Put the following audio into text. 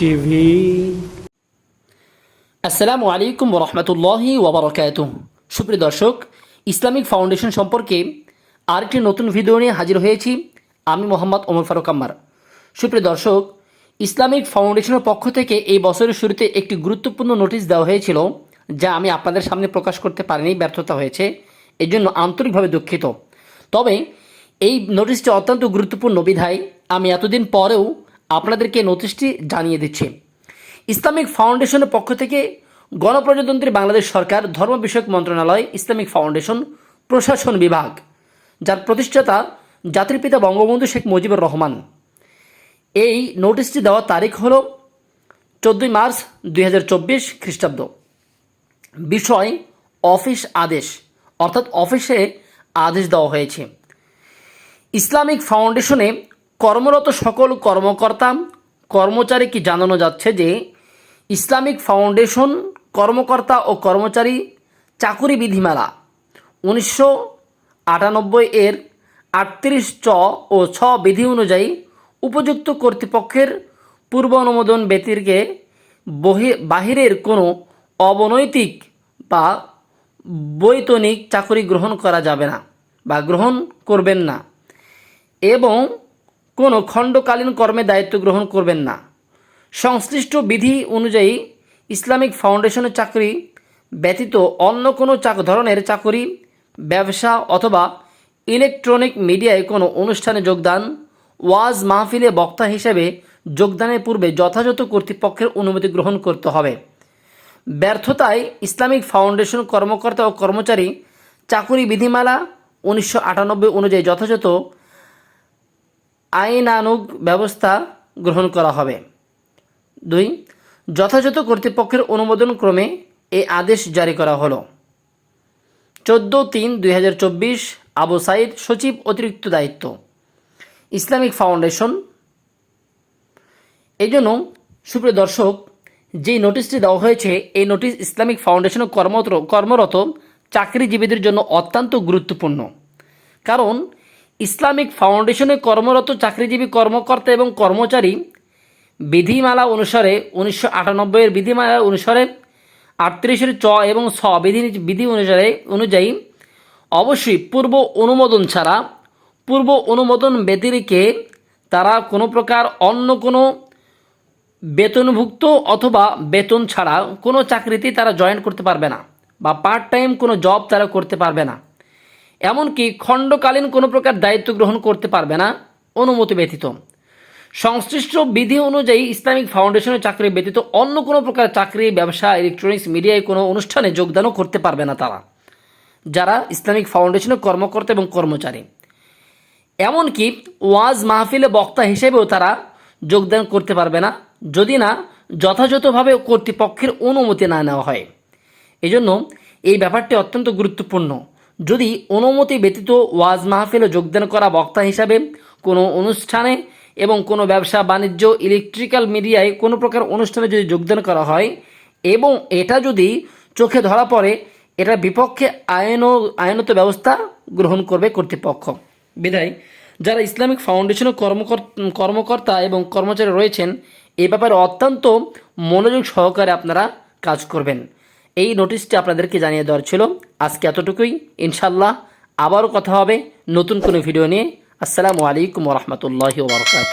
TV আসসালামু আলাইকুম রহমতুল্লাহি ওবরাকাত সুপ্রিয় দর্শক, ইসলামিক ফাউন্ডেশন সম্পর্কে আরেকটি নতুন ভিডিও নিয়ে হাজির হয়েছি আমি মোহাম্মদ ওমর ফারুক আম্মার। সুপ্রিয় দর্শক, ইসলামিক ফাউন্ডেশনের পক্ষ থেকে এই বছরের শুরুতে একটি গুরুত্বপূর্ণ নোটিশ দেওয়া হয়েছিল, যা আমি আপনাদের সামনে প্রকাশ করতে পারিনি, ব্যর্থতা হয়েছে এই জন্য আন্তরিকভাবে দুঃখিত। তবে এই নোটিশটি অত্যন্ত গুরুত্বপূর্ণ বিধায় আমি এতদিন পরেও আপনাদেরকে নোটিশটি জানিয়ে দিচ্ছি। ইসলামিক ফাউন্ডেশনের পক্ষ থেকে গণপ্রজাতন্ত্রী বাংলাদেশ সরকার ধর্ম বিষয়ক মন্ত্রণালয়, ইসলামিক ফাউন্ডেশন, প্রশাসন বিভাগ, যার প্রতিষ্ঠাতা জাতির পিতা বঙ্গবন্ধু শেখ মুজিবুর রহমান। এই নোটিশটি দেওয়ার তারিখ হল চোদ্দোই মার্চ দুই হাজার চব্বিশ খ্রিস্টাব্দ। বিষয় অফিস আদেশ, অর্থাৎ অফিসে আদেশ দেওয়া হয়েছে। ইসলামিক ফাউন্ডেশনে কর্মরত সকল কর্মকর্তা কর্মচারীকে জানানো যাচ্ছে যে ইসলামিক ফাউন্ডেশন কর্মকর্তা ও কর্মচারী চাকুরি বিধিমালা উনিশশো আটানব্বই এর আটত্রিশ চ ও ছ বিধি অনুযায়ী উপযুক্ত কর্তৃপক্ষের পূর্ব অনুমোদন ব্যতিরকে বহি, বাহিরের কোনো অবনৈতিক বা বৈতনিক চাকরি গ্রহণ করা যাবে না বা গ্রহণ করবেন না এবং কোনো খণ্ডকালীন কর্মে দায়িত্ব গ্রহণ করবেন না। সংশ্লিষ্ট বিধি অনুযায়ী ইসলামিক ফাউন্ডেশনের চাকরি ব্যতীত অন্য কোনো চাক ধরনের চাকরি, ব্যবসা অথবা ইলেকট্রনিক মিডিয়ায় কোনো অনুষ্ঠানে যোগদান, ওয়াজ মাহফিলে বক্তা হিসেবে যোগদানের পূর্বে যথাযথ কর্তৃপক্ষের অনুমতি গ্রহণ করতে হবে। ব্যর্থতায় ইসলামিক ফাউন্ডেশন কর্মকর্তা ও কর্মচারী চাকুরি বিধিমালা উনিশশো আটানব্বই অনুযায়ী যথাযথ আইনানুগ ব্যবস্থা গ্রহণ করা হবে। দুই, যথাযথ কর্তৃপক্ষের অনুমোদন ক্রমে এই আদেশ জারি করা হলো। চোদ্দ তিন দুই হাজার চব্বিশ, আবু সাইদ সচিব অতিরিক্ত দায়িত্ব। Islamic foundation. এই জন্য সুপ্রিয় দর্শক, যেই নোটিশটি দেওয়া হয়েছে, এই নোটিশ ইসলামিক ফাউন্ডেশনের কর্মরত কর্মরত চাকরিজীবীদের জন্য অত্যন্ত গুরুত্বপূর্ণ। কারণ ইসলামিক ফাউন্ডেশনে কর্মরত চাকরিজীবী কর্মকর্তা এবং কর্মচারী বিধিমালা অনুসারে উনিশশো আটানব্বইয়ের বিধিমালা অনুসারে আটত্রিশের চ এবং ছ বিধি বিধি অনুসারে অনুযায়ী অবশ্যই পূর্ব অনুমোদন ছাড়া পূর্ব অনুমোদন ব্যতিরিকে তারা কোনো প্রকার অন্য কোনো বেতনভুক্ত অথবা বেতন ছাড়া কোনো চাকরিতে তারা জয়েন করতে পারবে না বা পার্ট টাইম কোনো জব তারা করতে পারবে না। এমনকি খণ্ডকালীন কোনো প্রকার দায়িত্ব গ্রহণ করতে পারবে না, অনুমতি ব্যতীত। সংশ্লিষ্ট বিধি অনুযায়ী ইসলামিক ফাউন্ডেশনের চাকরি ব্যতীত অন্য কোনো প্রকার চাকরি, ব্যবসা ইলেকট্রনিক্স মিডিয়ায় কোনো অনুষ্ঠানে যোগদানও করতে পারবে না তারা, যারা ইসলামিক ফাউন্ডেশনের কর্মকর্তা এবং কর্মচারী। এমনকি ওয়াজ মাহফিলে বক্তা হিসেবেও তারা যোগদান করতে পারবে না, যদি না যথাযথভাবে কর্তৃপক্ষের অনুমতি না নেওয়া হয়। এজন্য এই ব্যাপারটি অত্যন্ত গুরুত্বপূর্ণ। যদি অনুমতি ব্যতীত ওয়াজ মাহফিলে যোগদান করা বক্তা হিসাবে কোনো অনুষ্ঠানে এবং কোনো ব্যবসা বাণিজ্য ইলেকট্রিক্যাল মিডিয়ায় কোনো প্রকার অনুষ্ঠানে যদি যোগদান করা হয় এবং এটা যদি চোখে ধরা পড়ে এটার বিপক্ষে আইন আইনত ব্যবস্থা গ্রহণ করবে কর্তৃপক্ষ। বিধায়, যারা ইসলামিক ফাউন্ডেশনের কর্মকর্তা এবং কর্মচারী রয়েছেন, এ ব্যাপারে অত্যন্ত মনোযোগ সহকারে আপনারা কাজ করবেন। এই নোটিশটি আপনাদেরকে জানিয়ে দেওয়ার ছিল। আজকে এতটুকুই। ইনশাল্লাহ আবারও কথা হবে নতুন কোনো ভিডিও নিয়ে। আসসালামু আলাইকুম রহমতুল্লাহ ওবরকাত